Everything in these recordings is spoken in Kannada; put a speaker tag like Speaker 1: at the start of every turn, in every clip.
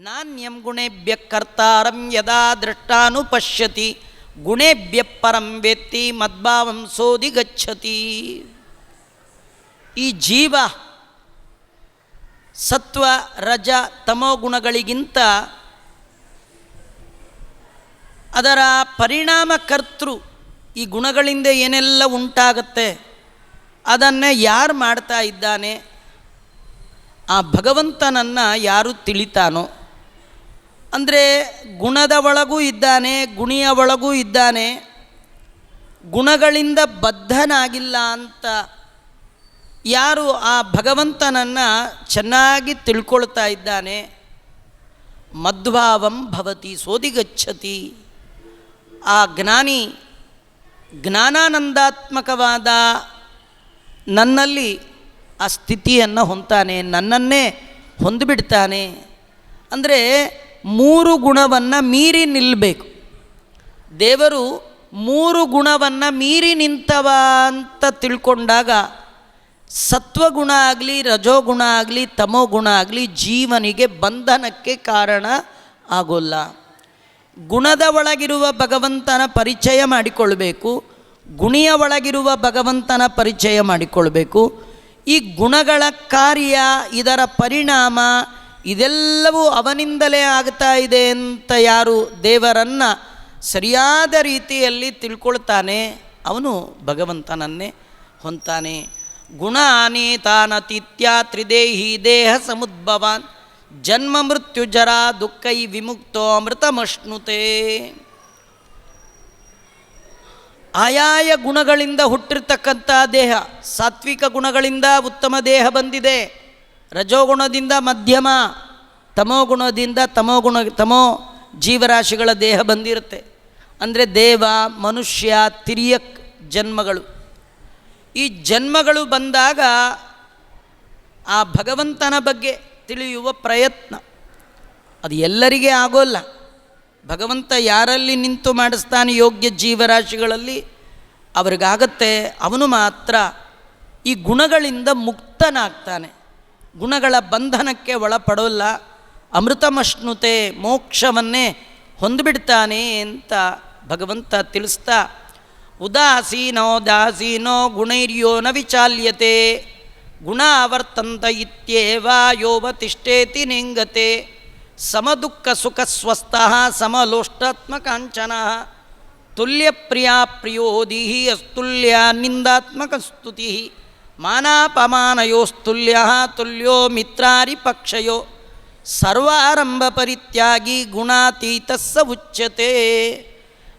Speaker 1: ನಾಣ್ಯಂ ಗುಣೇಭ್ಯ ಕರ್ತಾರಂ ಯದಾ ದೃಷ್ಟಾನು ಪಶ್ಯತಿ. ಗುಣೇಭ್ಯ ಪರಂ ವೆತ್ತಿ ಮದ್ಭಾವಂ ಸೋದಿ ಗಚ್ಚತಿ. ಈ ಜೀವ ಸತ್ವ, ರಜ, ತಮೋ ಗುಣಗಳಿಗಿಂತ ಅದರ ಪರಿಣಾಮಕರ್ತೃ ಈ ಗುಣಗಳಿಂದ ಏನೆಲ್ಲ ಉಂಟಾಗತ್ತೆ, ಅದನ್ನು ಯಾರು ಮಾಡ್ತಾ ಇದ್ದಾನೆ, ಆ ಭಗವಂತನನ್ನು ಯಾರು ತಿಳಿತಾನೋ ಅಂದರೆ ಗುಣದ ಒಳಗೂ ಇದ್ದಾನೆ, ಗುಣಿಯ ಒಳಗೂ ಇದ್ದಾನೆ, ಗುಣಗಳಿಂದ ಬದ್ಧನಾಗಿಲ್ಲ ಅಂತ ಯಾರು ಆ ಭಗವಂತನನ್ನು ಚೆನ್ನಾಗಿ ತಿಳ್ಕೊಳ್ತಾ ಇದ್ದಾನೆ? ಮದ್ಭಾವಂ ಭವತಿ ಸೋದಿಗಚ್ಚತಿ. ಆ ಜ್ಞಾನಿ ಜ್ಞಾನಾನಂದಾತ್ಮಕವಾದ ನನ್ನಲ್ಲಿ ಆ ಸ್ಥಿತಿಯನ್ನು ಹೊಂತಾನೆ ನನ್ನನ್ನೇ ಹೊಂದಿಬಿಡ್ತಾನೆ. ಅಂದರೆ ಮೂರು ಗುಣವನ್ನು ಮೀರಿ ನಿಲ್ಲಬೇಕು ದೇವರು ಮೂರು ಗುಣವನ್ನು ಮೀರಿ ನಿಂತವ ಅಂತ ತಿಳ್ಕೊಂಡಾಗ ಸತ್ವಗುಣ ಆಗಲಿ, ರಜೋಗುಣ ಆಗಲಿ, ತಮೋಗುಣ ಆಗಲಿ ಜೀವನಿಗೆ ಬಂಧನಕ್ಕೆ ಕಾರಣ ಆಗೋಲ್ಲ. ಗುಣದ ಒಳಗಿರುವ ಭಗವಂತನ ಪರಿಚಯ ಮಾಡಿಕೊಳ್ಬೇಕು. ಗುಣಿಯ ಒಳಗಿರುವ ಭಗವಂತನ ಪರಿಚಯ ಮಾಡಿಕೊಳ್ಬೇಕು. ಈ ಗುಣಗಳ ಕಾರ್ಯ, ಇದರ ಪರಿಣಾಮ ಇದೆಲ್ಲವೂ ಅವನಿಂದಲೇ ಆಗ್ತಾ ಇದೆ ಅಂತ ಯಾರು ದೇವರನ್ನು ಸರಿಯಾದ ರೀತಿಯಲ್ಲಿ ತಿಳ್ಕೊಳ್ತಾನೆ, ಅವನು ಭಗವಂತನನ್ನೇ ಹೊಂತಾನೆ ಗುಣಾನಿ ತಾನತಿತ್ಯ ತ್ರಿದೇಹಿ ದೇಹ ಸಮುದ್ಭವಾನ್, ಜನ್ಮ ಮೃತ್ಯು ಜರ ದುಃಖೈ ವಿಮುಕ್ತೋ ಅಮೃತಮಶ್ನುತೆ. ಆಯಾಯ ಗುಣಗಳಿಂದ ಹುಟ್ಟಿರ್ತಕ್ಕಂಥ ದೇಹ, ಸಾತ್ವಿಕ ಗುಣಗಳಿಂದ ಉತ್ತಮ ದೇಹ ಬಂದಿದೆ. ರಜೋಗುಣದಿಂದ ಮಧ್ಯಮ, ತಮೋಗುಣದಿಂದ ತಮೋಗುಣ ತಮೋ ಜೀವರಾಶಿಗಳ ದೇಹ ಬಂದಿರುತ್ತೆ. ಅಂದರೆ ದೇವ, ಮನುಷ್ಯ, ತಿರಿಯಕ್ ಜನ್ಮಗಳು. ಈ ಜನ್ಮಗಳು ಬಂದಾಗ ಆ ಭಗವಂತನ ಬಗ್ಗೆ ತಿಳಿಯುವ ಪ್ರಯತ್ನ. ಅದು ಎಲ್ಲರಿಗೆ ಆಗೋಲ್ಲ. ಭಗವಂತ ಯಾರಲ್ಲಿ ನಿಂತು ಮಾಡಿಸ್ತಾನೆ ಯೋಗ್ಯ ಜೀವರಾಶಿಗಳಲ್ಲಿ, ಅವರಿಗಾಗತ್ತೆ ಅವನು ಮಾತ್ರ ಈ ಗುಣಗಳಿಂದ ಮುಕ್ತನಾಗ್ತಾನೆ. ಗುಣಗಳ ಬಂಧನಕ್ಕೆ ಒಳಪಡೋಲ್ಲ. ಅಮೃತಮಶ್ನುತೆ ಮೋಕ್ಷವನ್ನೇ ಹೊಂದಿಬಿಡ್ತಾನೆ ಅಂತ ಭಗವಂತ ತಿಳಿಸ್ತಾ, ಉದಾಸೀನೋ ದಾಸೀನೋ ಗುಣೈರ್ಯೋ ನ ವಿಚಾಲ್ಯತೆ. ಗುಣ ಆವರ್ತಂತ ಇತ್ಯೇವ ಯೋವತಿಷ್ಠೇತಿ ನಿಂಗತೆ. ಸಮದುಃಖ ಸುಖ ಸ್ವಸ್ಥ ಸಮಲೋಷ್ಟಾತ್ಮಕಾಂಚನ ತುಲ್ಯ ಪ್ರಿಯ ಪ್ರಿಯೋದಿ ಅಸ್ತುಲ್ಯ ನಿಂದಾತ್ಮಕ ಸ್ತುತಿ. ಮಾನಾಪಮಾನಯೋಸ್ತುಲ್ಯ ತುಲ್ಯೋ ಮಿತ್ರಾರಿ ಪಕ್ಷಯೋ. ಸರ್ವಾರಂಭ ಪರಿತ್ಯಾಗಿ ಗುಣಾತೀತ ಸ ಉಚ್ಯತೆ.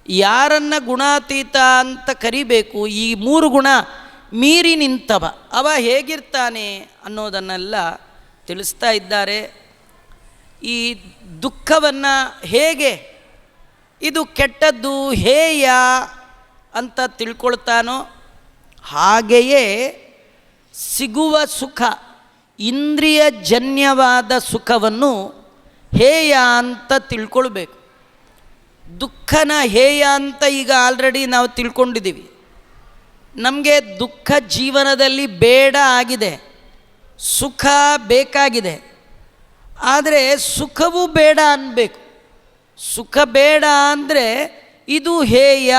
Speaker 1: ಯಾರನ್ನು ಗುಣಾತೀತ ಅಂತ ಕರಿಬೇಕು, ಈ ಮೂರು ಗುಣ ಮೀರಿ ನಿಂತವ, ಅವ ಹೇಗಿರ್ತಾನೆ ಅನ್ನೋದನ್ನೆಲ್ಲ ತಿಳಿಸ್ತಾ ಇದ್ದಾರೆ. ಈ ದುಃಖವನ್ನು ಹೇಗೆ, ಇದು ಕೆಟ್ಟದ್ದು ಹೇಯ ಅಂತ ತಿಳ್ಕೊಳ್ತಾನೋ ಹಾಗೆಯೇ ಸಿಗುವ ಸುಖ, ಇಂದ್ರಿಯ ಜನ್ಯವಾದ ಸುಖವನ್ನು ಹೇಯ ಅಂತ ತಿಳ್ಕೊಳ್ಬೇಕು. ದುಃಖನ ಹೇಯ ಅಂತ ಈಗ ಆಲ್ರೆಡಿ ನಾವು ತಿಳ್ಕೊಂಡಿದ್ದೀವಿ. ನಮಗೆ ದುಃಖ ಜೀವನದಲ್ಲಿ ಬೇಡ ಆಗಿದೆ, ಸುಖ ಬೇಕಾಗಿದೆ. ಆದರೆ ಸುಖವೂ ಬೇಡ ಅನ್ನಬೇಕು ಸುಖ ಬೇಡ ಅಂದರೆ ಇದು ಹೇಯ,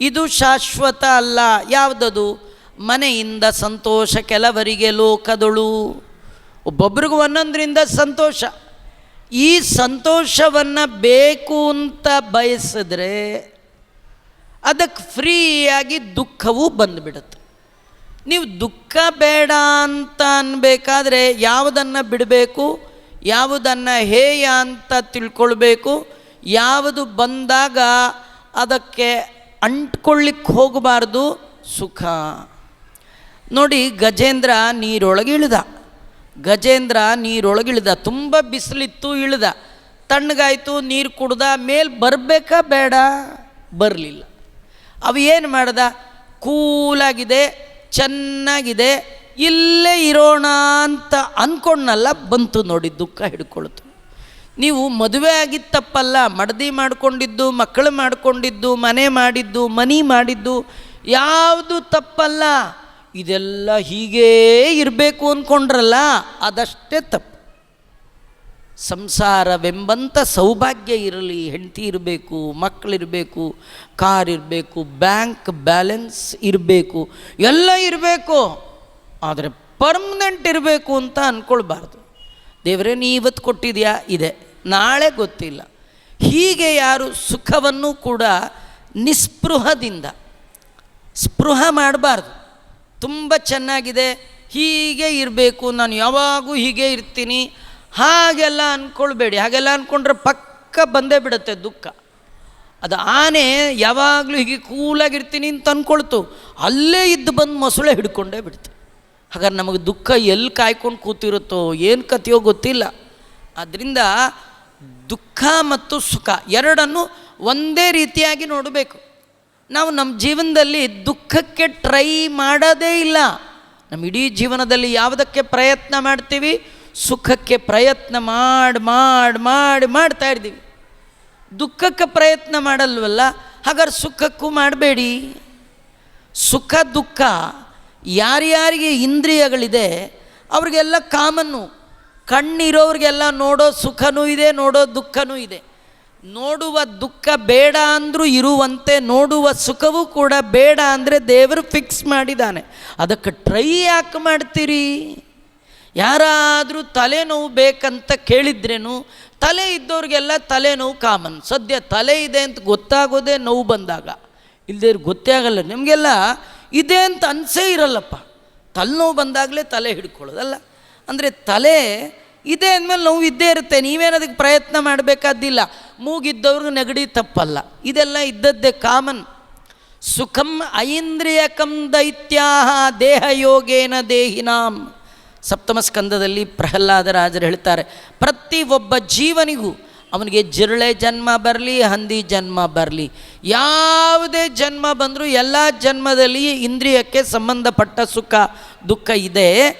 Speaker 1: ಇದು ಶಾಶ್ವತ ಅಲ್ಲ, ಯಾವುದದು? ಮನೆಯಿಂದ ಸಂತೋಷ ಕೆಲವರಿಗೆ ಲೋಕದೊಳು. ಒಬ್ಬೊಬ್ರಿಗೂ ಒಂದೊಂದರಿಂದ ಸಂತೋಷ. ಈ ಸಂತೋಷವನ್ನು ಬೇಕು ಅಂತ ಬಯಸಿದ್ರೆ ಅದಕ್ಕೆ ಫ್ರೀಯಾಗಿ ದುಃಖವೂ ಬಂದುಬಿಡುತ್ತೆ. ನೀವು ದುಃಖ ಬೇಡ ಅಂತ ಅನ್ಬೇಕಾದ್ರೆ ಯಾವುದನ್ನು ಬಿಡಬೇಕು, ಯಾವುದನ್ನು ಹೇಯ ಅಂತ ತಿಳ್ಕೊಳ್ಬೇಕು, ಯಾವುದು ಬಂದಾಗ ಅದಕ್ಕೆ ಅಂಟ್ಕೊಳ್ಳಿಕ್ಕೆ ಹೋಗಬಾರ್ದು ಸುಖ. ನೋಡಿ ಗಜೇಂದ್ರ ನೀರೊಳಗೆ ಇಳಿದ. ಗಜೇಂದ್ರ ನೀರೊಳಗಿಳಿದ, ತುಂಬ ಬಿಸಿಲಿತ್ತು ಇಳಿದ. ತಣ್ಣಗಾಯಿತು, ನೀರು ಕುಡ್ದ, ಮೇಲೆ ಬರಬೇಕಾ ಬೇಡ? ಬರಲಿಲ್ಲ. ಅವು ಏನು ಮಾಡ್ದ? ಕೂಲಾಗಿದೆ, ಚೆನ್ನಾಗಿದೆ, ಇಲ್ಲೇ ಇರೋಣ ಅಂತ ಅಂದ್ಕೊಂಡಲ್ಲ ಬಂತು ನೋಡಿ ದುಃಖ ಹಿಡ್ಕೊಳ್ತು. ನೀವು ಮದುವೆ ಆಗಿದ್ದು ತಪ್ಪಲ್ಲ ಮಡದಿ ಮಾಡಿಕೊಂಡಿದ್ದು, ಮಕ್ಕಳು ಮಾಡಿಕೊಂಡಿದ್ದು, ಮನೆ ಮಾಡಿದ್ದು, ಮನಿ ಮಾಡಿದ್ದು, ಯಾವುದು ತಪ್ಪಲ್ಲ? ಇದೆಲ್ಲ ಹೀಗೇ ಇರಬೇಕು ಅಂದ್ಕೊಂಡ್ರಲ್ಲ ಅದಷ್ಟೇ ತಪ್ಪು. ಸಂಸಾರವೆಂಬಂಥ ಸೌಭಾಗ್ಯ ಇರಲಿ, ಹೆಂಡತಿ ಇರಬೇಕು ಮಕ್ಕಳಿರಬೇಕು ಕಾರ್ ಇರಬೇಕು, ಬ್ಯಾಂಕ್ ಬ್ಯಾಲೆನ್ಸ್ ಇರಬೇಕು, ಎಲ್ಲ ಇರಬೇಕು, ಆದರೆ ಪರ್ಮನೆಂಟ್ ಇರಬೇಕು ಅಂತ ಅಂದ್ಕೊಳ್ಬಾರ್ದು ದೇವರೇ ನೀ ಇವತ್ತು ಕೊಟ್ಟಿದೆಯಾ? ಇದೆ. ನಾಳೆ ಗೊತ್ತಿಲ್ಲ. ಹೀಗೆ ಯಾರು ಸುಖವನ್ನು ಕೂಡ ನಿಸ್ಪೃಹದಿಂದ, ಸ್ಪೃಹ ಮಾಡಬಾರ್ದು. ತುಂಬ ಚೆನ್ನಾಗಿದೆ, ಹೀಗೆ ಇರಬೇಕು, ನಾನು ಯಾವಾಗೂ ಹೀಗೆ ಇರ್ತೀನಿ. ಹಾಗೆಲ್ಲ ಅಂದ್ಕೊಳ್ಬೇಡಿ ಹಾಗೆಲ್ಲ ಅಂದ್ಕೊಂಡ್ರೆ ಪಕ್ಕ ಬಂದೇ ಬಿಡುತ್ತೆ ದುಃಖ. ಅದು ಆನೆ ಯಾವಾಗಲೂ ಹೀಗೆ ಕೂಲಾಗಿರ್ತೀನಿ ಅಂತ ಅಂದ್ಕೊಳ್ತು ಅಲ್ಲೇ ಇದ್ದು ಬಂದು ಮೊಸಳೆ ಹಿಡ್ಕೊಂಡೇ ಬಿಡ್ತು. ಹಾಗಾದ್ರೆ ನಮಗೆ ದುಃಖ ಎಲ್ಲಿ ಕಾಯ್ಕೊಂಡು ಕೂತಿರುತ್ತೋ, ಏನು ಕಥೆಯೋ ಗೊತ್ತಿಲ್ಲ. ಆದ್ದರಿಂದ ದುಃಖ ಮತ್ತು ಸುಖ ಎರಡನ್ನು ಒಂದೇ ರೀತಿಯಾಗಿ ನೋಡಬೇಕು. ನಾವು ನಮ್ಮ ಜೀವನದಲ್ಲಿ ದುಃಖಕ್ಕೆ ಟ್ರೈ ಮಾಡೋದೇ ಇಲ್ಲ. ನಮ್ಮ ಇಡೀ ಜೀವನದಲ್ಲಿ ಯಾವುದಕ್ಕೆ ಪ್ರಯತ್ನ ಮಾಡ್ತೀವಿ? ಸುಖಕ್ಕೆ ಪ್ರಯತ್ನ ಮಾಡಿ ಮಾಡಿ ಮಾಡಿ, ಮಾಡ್ತಾ ಇದ್ದೀವಿ. ದುಃಖಕ್ಕೆ ಪ್ರಯತ್ನ ಮಾಡಲ್ವಲ್ಲ? ಹಾಗಾದ್ರೆ ಸುಖಕ್ಕೂ ಮಾಡಬೇಡಿ. ಸುಖ, ದುಃಖ ಯಾರ್ಯಾರಿಗೆ ಇಂದ್ರಿಯಗಳಿದೆ, ಅವ್ರಿಗೆಲ್ಲ ಕಾಮನ್ನು. ಕಣ್ಣಿರೋರಿಗೆಲ್ಲ ನೋಡೋ ಸುಖನೂ ಇದೆ, ನೋಡೋ ದುಃಖನೂ ಇದೆ. ನೋಡುವ ದುಃಖ ಬೇಡ ಅಂದರೂ ಇರುವಂತೆ ನೋಡುವ ಸುಖವೂ ಕೂಡ ಬೇಡ ಅಂದರೆ ದೇವರು ಫಿಕ್ಸ್ ಮಾಡಿದ್ದಾನೆ. ಅದಕ್ಕೆ ಟ್ರೈ ಯಾಕೆ ಮಾಡ್ತೀರಿ? ಯಾರಾದರೂ ತಲೆನೋವು ಬೇಕಂತ ಕೇಳಿದ್ರೇನು, ತಲೆ ಇದ್ದವ್ರಿಗೆಲ್ಲ ತಲೆನೋವು ಕಾಮನ್ ಸದ್ಯ ತಲೆ ಇದೆ ಅಂತ ಗೊತ್ತಾಗೋದೇ ನೋವು ಬಂದಾಗ. ಇಲ್ಲದೇ ಗೊತ್ತೇ ಆಗಲ್ಲ. ನಿಮಗೆಲ್ಲ ಇದೆ ಅಂತ ಅನಿಸೇ ಇರಲ್ಲಪ್ಪ. ತಲೆನೋವು ಬಂದಾಗಲೇ ತಲೆ ಹಿಡ್ಕೊಳ್ಳೋದಲ್ಲ. ಅಂದರೆ ತಲೆ ಇದೆ ಅಂದಮೇಲೆ ನೋವು ಇದ್ದೇ ಇರುತ್ತೆ. ನೀವೇನದಕ್ಕೆ ಪ್ರಯತ್ನ ಮಾಡಬೇಕಾದ್ದಿಲ್ಲ. ಮೂಗಿದ್ದವ್ರಿಗೂ ನೆಗಡಿ ತಪ್ಪಲ್ಲ. ಇದೆಲ್ಲ ಇದ್ದದ್ದೇ ಕಾಮನ್. ಸುಖಂ ಐಂದ್ರಿಯಕಂ ದೈತ್ಯಾಹ ದೇಹಯೋಗೇನ ದೇಹಿನಾಂ. ಸಪ್ತಮ ಸ್ಕಂದದಲ್ಲಿ ಪ್ರಹ್ಲಾದ ರಾಜರು ಹೇಳ್ತಾರೆ ಪ್ರತಿ ಒಬ್ಬ ಜೀವನಿಗೂ ಅವನಿಗೆ ಜಿರಳೆ ಜನ್ಮ ಬರಲಿ, ಹಂದಿ ಜನ್ಮ ಬರಲಿ. ಯಾವುದೇ ಜನ್ಮ ಬಂದರೂ ಎಲ್ಲ ಜನ್ಮದಲ್ಲಿ ಇಂದ್ರಿಯಕ್ಕೆ ಸಂಬಂಧಪಟ್ಟ ಸುಖ, ದುಃಖ ಇದೆ.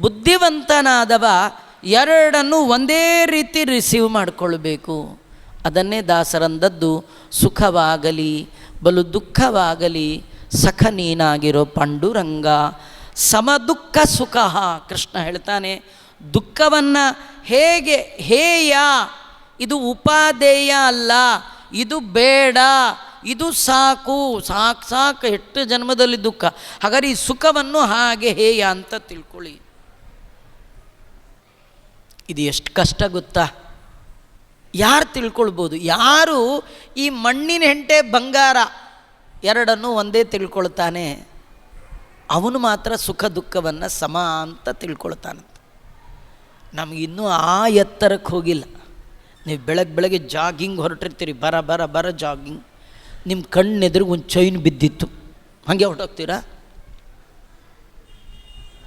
Speaker 1: ಬುದ್ಧಿವಂತನಾದವ ಎರಡನ್ನು ಒಂದೇ ರೀತಿ ರಿಸೀವ್ ಮಾಡಿಕೊಳ್ಬೇಕು. ಅದನ್ನೇ ದಾಸರಂದದ್ದು ಸುಖವಾಗಲಿ, ಬಲು ದುಃಖವಾಗಲಿ ಸಖ ನೀನಾಗಿರೋ ಪಾಂಡುರಂಗ. ಸಮ ದುಃಖ ಸುಖ, ಕೃಷ್ಣ ಹೇಳ್ತಾನೆ, ದುಃಖವನ್ನು ಹೇಗೆ, ಹೇಯ, ಇದು ಉಪಾದೇಯ ಅಲ್ಲ, ಇದು ಬೇಡ, ಇದು ಸಾಕು ಸಾಕು ಸಾಕು, ಎಷ್ಟು ಜನ್ಮದಲ್ಲಿ ದುಃಖ. ಹಾಗಾದ್ರೆ ಈ ಸುಖವನ್ನು ಹಾಗೆ ಹೇಯ ಅಂತ ತಿಳ್ಕೊಳ್ಳಿ. ಇದು ಎಷ್ಟು ಕಷ್ಟ ಗೊತ್ತಾ? ಯಾರು ತಿಳ್ಕೊಳ್ಬೋದು? ಯಾರು ಈ ಮಣ್ಣಿನ ಹೆಂಟೆ ಬಂಗಾರ ಎರಡನ್ನು ಒಂದೇ ತಿಳ್ಕೊಳ್ತಾನೆ? ಅವನು ಮಾತ್ರ ಸುಖ ದುಃಖವನ್ನು ಸಮ ಅಂತ ತಿಳ್ಕೊಳ್ತಾನಂತ. ನಮಗಿನ್ನೂ ಆ ಎತ್ತರಕ್ಕೆ ಹೋಗಿಲ್ಲ. ನೀವು ಬೆಳಗ್ಗೆ ಬೆಳಗ್ಗೆ ಜಾಗಿಂಗ್ ಹೊರಟಿರ್ತೀರಿ, ಬರ ಬರ ಬರ ಜಾಗಿಂಗ್. ನಿಮ್ಮ ಕಣ್ಣೆದುರಿಗೆ ಒಂದು ಚೈನ್ ಬಿದ್ದಿತ್ತು. ಹಾಗೆ ಹೊರಟೋಗ್ತೀರಾ?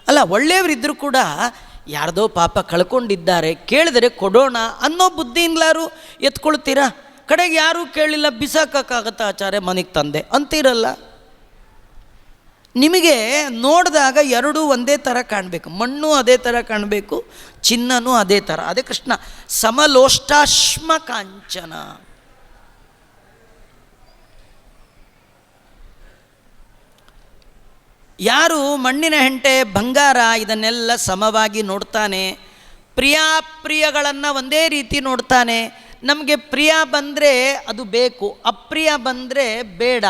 Speaker 1: ಅಲ್ಲ ಒಳ್ಳೆಯವರಿದ್ದರೂ ಕೂಡ ಯಾರ್ದೋ ಪಾಪ ಕಳ್ಕೊಂಡಿದ್ದಾರೆ, ಕೇಳಿದರೆ ಕೊಡೋಣ ಅನ್ನೋ ಬುದ್ಧಿಯಿಂದಲಾರು ಎತ್ಕೊಳ್ತೀರಾ? ಕಡೆಗೆ ಯಾರೂ ಕೇಳಿಲ್ಲ, ಬಿಸಾಕಕ್ಕಾಗತ್ತಾ ಆಚಾರ್ಯ ಮನೆಗೆ ತಂದೆ? ಅಂತೀರಲ್ಲ? ನಿಮಗೆ ನೋಡಿದಾಗ ಎರಡೂ ಒಂದೇ ಥರ ಕಾಣಬೇಕು. ಮಣ್ಣು ಅದೇ ಥರ ಕಾಣಬೇಕು, ಚಿನ್ನನೂ ಅದೇ ಥರ. ಅದೇ ಕೃಷ್ಣ ಸಮಲೋಷ್ಟಾಶ್ಮ ಕಾಂಚನ ಯಾರು ಮಣ್ಣಿನ ಹೆಂಟೆ, ಬಂಗಾರ ಇದನ್ನೆಲ್ಲ ಸಮವಾಗಿ ನೋಡ್ತಾನೆ ಪ್ರಿಯಾಪ್ರಿಯಗಳನ್ನು ಒಂದೇ ರೀತಿ ನೋಡ್ತಾನೆ, ನಮಗೆ ಪ್ರಿಯ ಬಂದರೆ ಅದು ಬೇಕು, ಅಪ್ರಿಯ ಬಂದರೆ ಬೇಡ.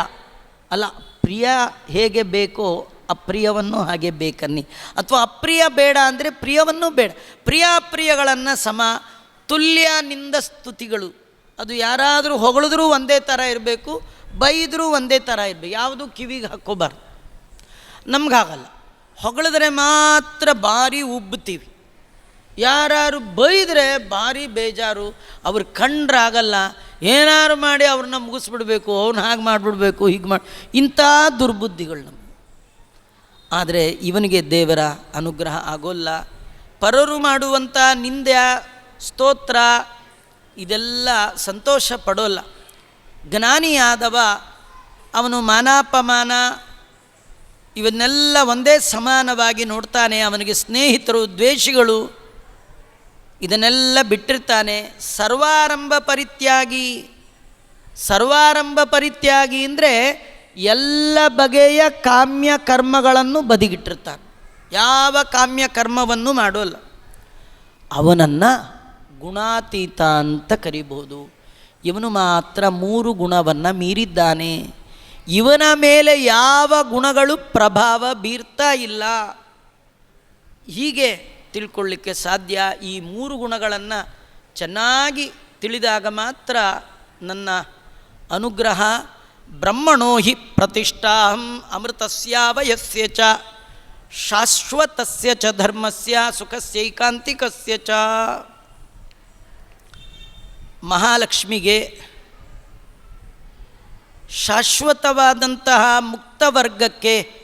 Speaker 1: ಅಲ್ಲ, ಪ್ರಿಯ ಹೇಗೆ ಬೇಕೋ ಅಪ್ರಿಯವನ್ನು ಹಾಗೆ ಬೇಕನ್ನಿ. ಅಥವಾ ಅಪ್ರಿಯ ಬೇಡ ಅಂದರೆ ಪ್ರಿಯವನ್ನು ಬೇಡ. ಪ್ರಿಯಾಪ್ರಿಯಗಳನ್ನು ಸಮ, ತುಲ್ಯ ನಿಂದ ಸ್ತುತಿಗಳು ಅದು ಯಾರಾದರೂ ಹೊಗಳಿದ್ರೂ ಒಂದೇ ಥರ ಇರಬೇಕು, ಬೈದರೂ ಒಂದೇ ಥರ ಇರಬೇಕು. ಯಾವುದು ಕಿವಿಗೆ ಹಾಕ್ಕೋಬಾರ್ದು. ನಮಗಾಗಲ್ಲ. ಹೊಗಳಿದ್ರೆ ಮಾತ್ರ ಭಾರಿ ಉಬ್ಬುತ್ತೀವಿ. ಯಾರು ಬೈದರೆ ಭಾರಿ ಬೇಜಾರು, ಅವ್ರು ಕಂಡ್ರಾಗಲ್ಲ. ಏನಾರು ಮಾಡಿ ಅವ್ರನ್ನ ಮುಗಿಸ್ಬಿಡ್ಬೇಕು, ಅವ್ನ ಹಾಗೆ ಮಾಡಿಬಿಡ್ಬೇಕು, ಹೀಗೆ ಮಾಡಿ, ಇಂಥ ದುರ್ಬುದ್ಧಿಗಳು ನಮ್ಮ ಆದರೆ ಇವನಿಗೆ ದೇವರ ಅನುಗ್ರಹ ಆಗೋಲ್ಲ. ಪರರು ಮಾಡುವಂಥ ನಿಂದ್ಯ, ಸ್ತೋತ್ರ, ಇದೆಲ್ಲ ಸಂತೋಷ ಪಡೋಲ್ಲ. ಜ್ಞಾನಿಯಾದವ, ಅವನು ಮಾನಾಪಮಾನ ಇವನ್ನೆಲ್ಲ ಒಂದೇ ಸಮಾನವಾಗಿ ನೋಡ್ತಾನೆ, ಅವನಿಗೆ ಸ್ನೇಹಿತರು, ದ್ವೇಷಿಗಳು, ಇದನ್ನೆಲ್ಲ ಬಿಟ್ಟಿರ್ತಾನೆ. ಸರ್ವಾರಂಭ ಪರಿತ್ಯಾಗಿ ಸರ್ವಾರಂಭ ಪರಿತ್ಯಾಗಿ ಅಂದರೆ ಎಲ್ಲ ಬಗೆಯ ಕಾಮ್ಯ ಕರ್ಮಗಳನ್ನು ಬದಿಗಿಟ್ಟಿರ್ತಾನೆ. ಯಾವ ಕಾಮ್ಯ ಕರ್ಮವನ್ನು ಮಾಡೋಲ್ಲ. ಅವನನ್ನು ಗುಣಾತೀತ ಅಂತ ಕರಿಬೋದು ಇವನು ಮಾತ್ರ ಮೂರು ಗುಣವನ್ನು ಮೀರಿದ್ದಾನೆ. ಇವನ ಮೇಲೆ ಯಾವ ಗುಣಗಳು ಪ್ರಭಾವ ಬೀರ್ತಾ ಇಲ್ಲ. ಹೀಗೆ ತಿಳ್ಕೊಳ್ಳಿಕ್ಕೆ ಸಾಧ್ಯ ಈ ಮೂರು ಗುಣಗಳನ್ನು ಚೆನ್ನಾಗಿ ತಿಳಿದಾಗ ಮಾತ್ರ ನನ್ನ ಅನುಗ್ರಹ ಬ್ರಹ್ಮಣೋ ಹಿ ಪ್ರತಿಷ್ಠಾಹಂ ಅಮೃತಸ್ಯಾವಯಸ್ಯ ಚ, ಶಾಶ್ವತಸ್ಯ ಚ ಧರ್ಮಸ್ಯ ಸುಖಸ್ಯೈಕಾಂತಿಕಸ್ಯ ಚ. ಮಹಾಲಕ್ಷ್ಮಿಗೆ ಶಾಶ್ವತವಾದಂತಹ ಮುಕ್ತ ವರ್ಗಕ್ಕೆ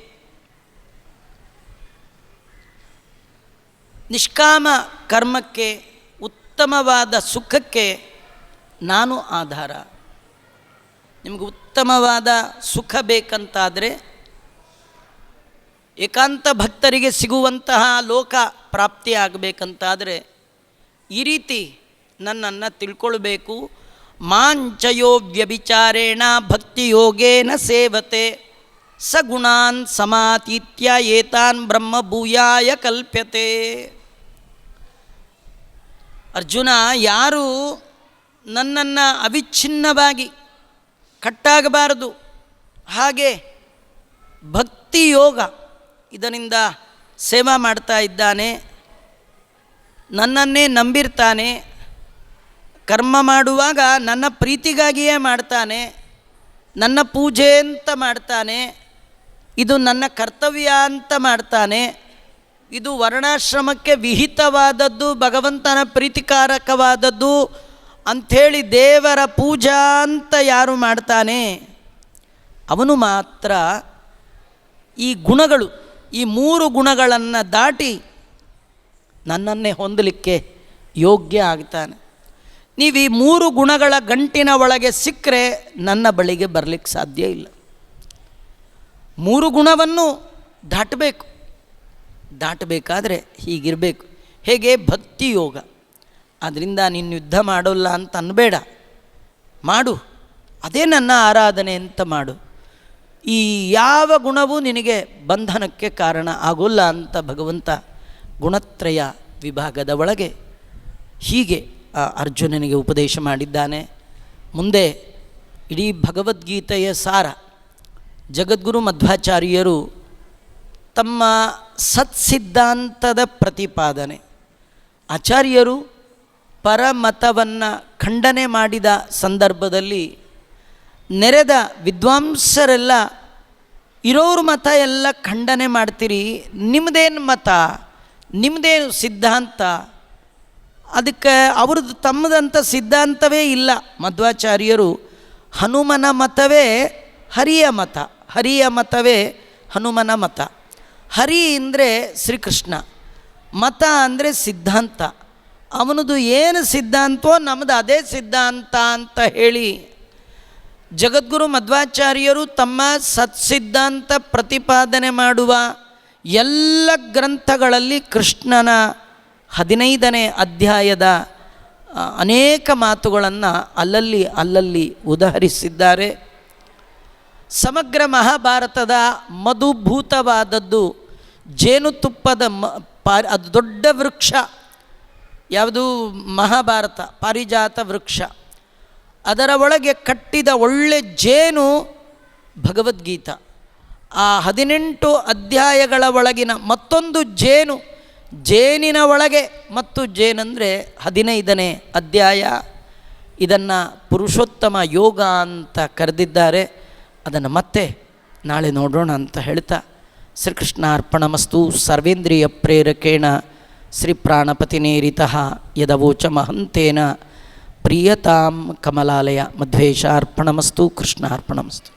Speaker 1: ನಿಷ್ಕಾಮ ಕರ್ಮಕ್ಕೆ, ಉತ್ತಮವಾದ ಸುಖಕ್ಕೆ ನಾನು ಆಧಾರ. ನಿಮಗೆ ಉತ್ತಮವಾದ ಸುಖ ಬೇಕಂತಾದರೆ ಏಕಾಂತ ಭಕ್ತರಿಗೆ ಸಿಗುವಂತಹ ಲೋಕ ಪ್ರಾಪ್ತಿಯಾಗಬೇಕಂತಾದರೆ ಈ ರೀತಿ ನನ್ನನ್ನು ತಿಳ್ಕೊಳ್ಬೇಕು. ಮಾಂಚಯೋ ವ್ಯಭಿಚಾರೇಣ ಭಕ್ತಿಯೋಗೇನ ಸೇವತೆ ಸಗುಣಾನ್ ಸಮಾತೀತ್ಯ ಏತಾನ್ ಬ್ರಹ್ಮ ಭೂಯಾಯ ಕಲ್ಪ್ಯತೆ. ಅರ್ಜುನ, ಯಾರು ನನ್ನನ್ನು ಅವಿಚ್ಛಿನ್ನವಾಗಿ ಕಟ್ಟಾಗಬಾರದು. ಹಾಗೆ ಭಕ್ತಿ ಯೋಗ ಇದರಿಂದ ಸೇವಾ ಮಾಡ್ತಾ ಇದ್ದಾನೆ. ನನ್ನನ್ನೇ ನಂಬಿರ್ತಾನೆ. ಕರ್ಮ ಮಾಡುವಾಗ ನನ್ನ ಪ್ರೀತಿಗಾಗಿಯೇ ಮಾಡ್ತಾನೆ, ನನ್ನ ಪೂಜೆ ಅಂತ ಮಾಡ್ತಾನೆ, ಇದು ನನ್ನ ಕರ್ತವ್ಯ ಅಂತ ಮಾಡ್ತಾನೆ, ಇದು ವರ್ಣಾಶ್ರಮಕ್ಕೆ ವಿಹಿತವಾದದ್ದು, ಭಗವಂತನ ಪ್ರೀತಿಕಾರಕವಾದದ್ದು ಅಂಥೇಳಿ ದೇವರ ಪೂಜಾ ಅಂತ ಯಾರು ಮಾಡ್ತಾನೆ, ಅವನು ಮಾತ್ರ ಈ ಗುಣಗಳು, ಈ ಮೂರು ಗುಣಗಳನ್ನು ದಾಟಿ ನನ್ನನ್ನೇ ಹೊಂದಲಿಕ್ಕೆ ಯೋಗ್ಯ ಆಗ್ತಾನೆ. ನೀವು ಈ ಮೂರು ಗುಣಗಳ ಗಂಟಿನ ಒಳಗೆ ಸಿಕ್ಕರೆ ನನ್ನ ಬಳಿಗೆ ಬರಲಿಕ್ಕೆ ಸಾಧ್ಯ ಇಲ್ಲ. ಮೂರು ಗುಣವನ್ನು ದಾಟಬೇಕು. ದಾಟಬೇಕಾದ್ರೆ ಹೀಗಿರಬೇಕು. ಹೇಗೆ? ಭಕ್ತಿ ಯೋಗ. ಅದರಿಂದ ನೀನು ಯುದ್ಧ ಮಾಡೋಲ್ಲ ಅಂತ ಅನ್ನಬೇಡ ಮಾಡು. ಅದೇ ನನ್ನ ಆರಾಧನೆ ಅಂತ ಮಾಡು. ಈ ಯಾವ ಗುಣವೂ ನಿನಗೆ ಬಂಧನಕ್ಕೆ ಕಾರಣ ಆಗೋಲ್ಲ ಅಂತ ಭಗವಂತ ಗುಣತ್ರಯ ವಿಭಾಗದ ಒಳಗೆ ಹೀಗೆ ಅರ್ಜುನನಿಗೆ ಉಪದೇಶ ಮಾಡಿದ್ದಾನೆ. ಮುಂದೆ ಇಡೀ ಭಗವದ್ಗೀತೆಯ ಸಾರ. ಜಗದ್ಗುರು ಮಧ್ವಾಚಾರ್ಯರು ತಮ್ಮ ಸತ್ಸಿದ್ಧಾಂತದ ಪ್ರತಿಪಾದನೆ. ಆಚಾರ್ಯರು ಪರಮತವನ್ನು ಖಂಡನೆ ಮಾಡಿದ ಸಂದರ್ಭದಲ್ಲಿ ನೆರೆದ ವಿದ್ವಾಂಸರೆಲ್ಲ, ಇರೋರು ಮತ ಎಲ್ಲ ಖಂಡನೆ ಮಾಡ್ತೀರಿ ನಿಮ್ಮದೇನು ಮತ ನಿಮ್ಮದೇನು ಸಿದ್ಧಾಂತ ಅದಕ್ಕೆ ಅವ್ರದ್ದು ತಮ್ಮದಂಥ ಸಿದ್ಧಾಂತವೇ ಇಲ್ಲ. ಮಧ್ವಾಚಾರ್ಯರು ಹನುಮನ ಮತವೇ ಹರಿಯ ಮತ. ಹರಿಯ ಮತವೇ ಹನುಮನ ಮತ. ಹರಿ ಅಂದರೆ ಶ್ರೀಕೃಷ್ಣ. ಮತ ಅಂದರೆ ಸಿದ್ಧಾಂತ. ಅವನದು ಏನು ಸಿದ್ಧಾಂತವೋ ನಮ್ಮದು ಅದೇ ಸಿದ್ಧಾಂತ ಅಂತ ಹೇಳಿ ಜಗದ್ಗುರು ಮಧ್ವಾಚಾರ್ಯರು ತಮ್ಮ ಸತ್ಸಿದ್ಧಾಂತ ಪ್ರತಿಪಾದನೆ ಮಾಡುವ ಎಲ್ಲ ಗ್ರಂಥಗಳಲ್ಲಿ ಕೃಷ್ಣನ ಹದಿನೈದನೇ ಅಧ್ಯಾಯದ ಅನೇಕ ಮಾತುಗಳನ್ನು ಅಲ್ಲಲ್ಲಿ ಅಲ್ಲಲ್ಲಿ ಉದಾಹರಿಸಿದ್ದಾರೆ. ಸಮಗ್ರ ಮಹಾಭಾರತದ ಮಧುಭೂತವಾದದ್ದು ಜೇನುತುಪ್ಪದ ಮ ಪಾ ಅದು ದೊಡ್ಡ ವೃಕ್ಷ. ಯಾವುದು ಮಹಾಭಾರತ, ಪಾರಿಜಾತ ವೃಕ್ಷ. ಅದರ ಒಳಗೆ ಕಟ್ಟಿದ ಒಳ್ಳೆ ಜೇನು ಭಗವದ್ಗೀತ. ಆ ಹದಿನೆಂಟು ಅಧ್ಯಾಯಗಳ ಒಳಗಿನ ಮತ್ತೊಂದು ಜೇನು ಜೇನಿನ ಒಳಗೆ ಮತ್ತು ಜೇನಂದರೆ ಹದಿನೈದನೇ ಅಧ್ಯಾಯ. ಇದನ್ನು ಪುರುಷೋತ್ತಮ ಯೋಗ ಅಂತ ಕರೆದಿದ್ದಾರೆ. ಅದನ್ನು ಮತ್ತೆ ನಾಳೆ ನೋಡೋಣ ಅಂತ ಹೇಳ್ತಾ. ಶ್ರೀಕೃಷ್ಣ ಅರ್ಪಣಮಸ್ತು. ಸರ್ವೇಂದ್ರಿಯ ಪ್ರೇರಕೇಣ. ಶ್ರೀ ಪ್ರಾಣಪತಿನೇರಿತ ಯದವೋಚ ಮಹಂತೇನ. ಪ್ರಿಯತಾಂ ಕಮಲಾಲಯ ಮಧ್ವೇಶ ಅರ್ಪಣಮಸ್ತು. ಕೃಷ್ಣ ಅರ್ಪಣಮಸ್ತು.